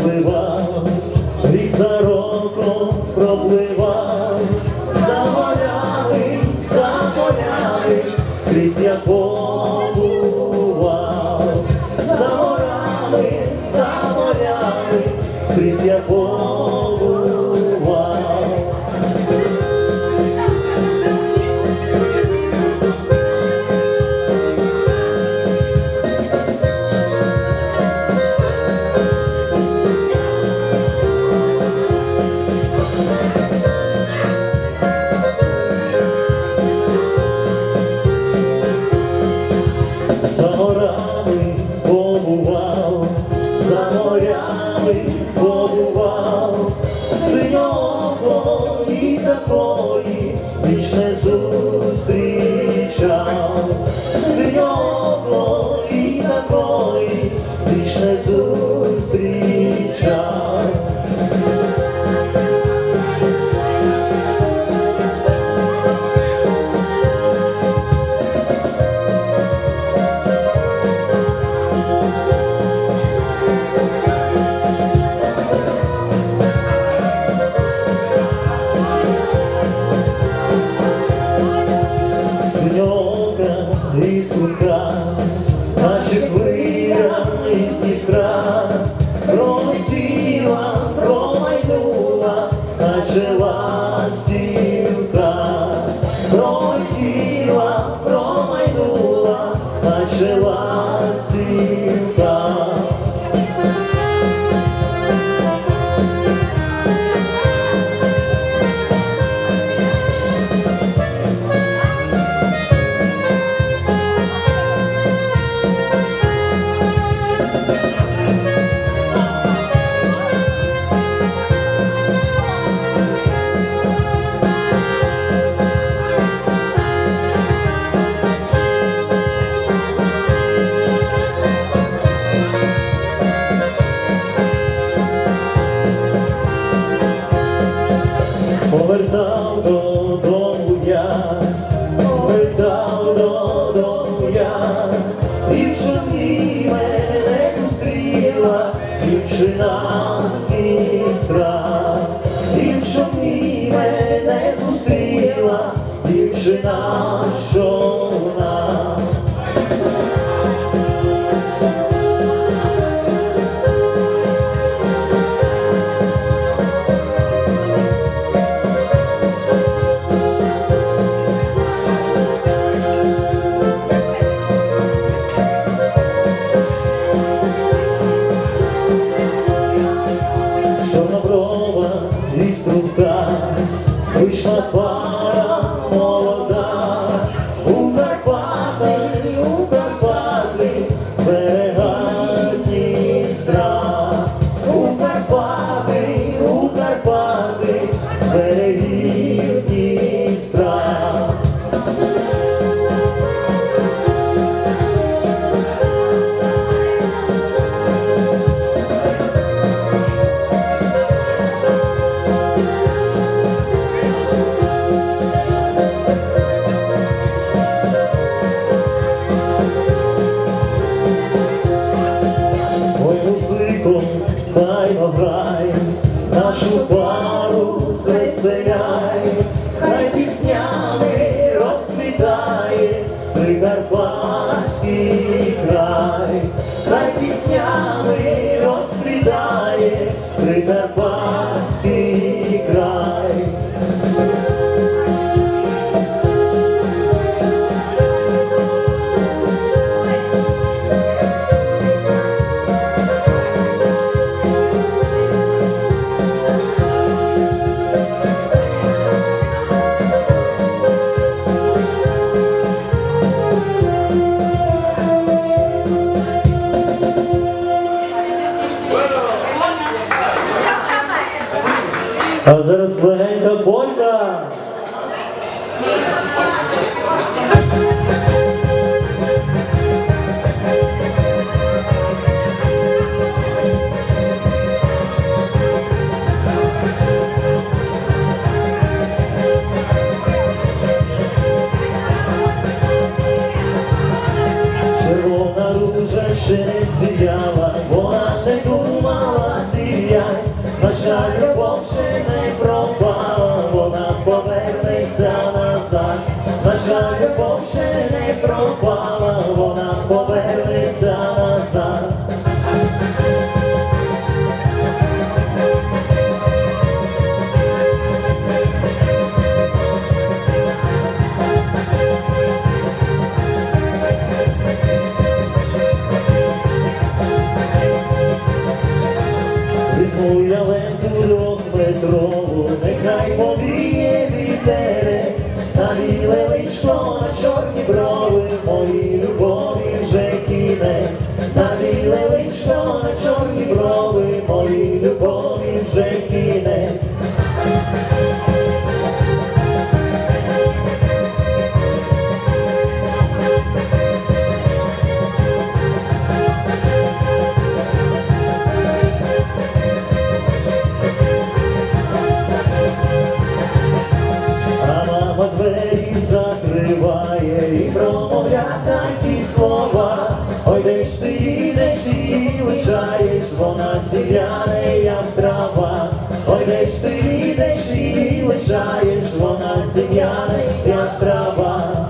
пропливав, рік за роком пропливав, за морями, за морями, скрізь я побував, за морями, за морями, скрізь я побував. the floor. жена. 감사합니다. А зараз легенька полька. Червона ружа ще сіяла, повернеться назад. Я ленту двохметрову, libro Ой, де ж ти їдеш і лишаєш, вона сіяне, як трава.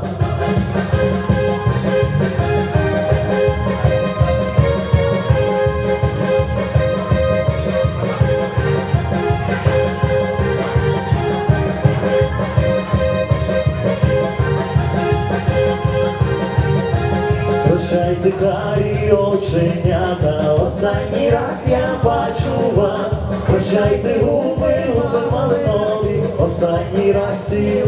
Прощайте карі оченята, останній раз я бачу вас. Прощайте губи, губи малинові, останній раз цілую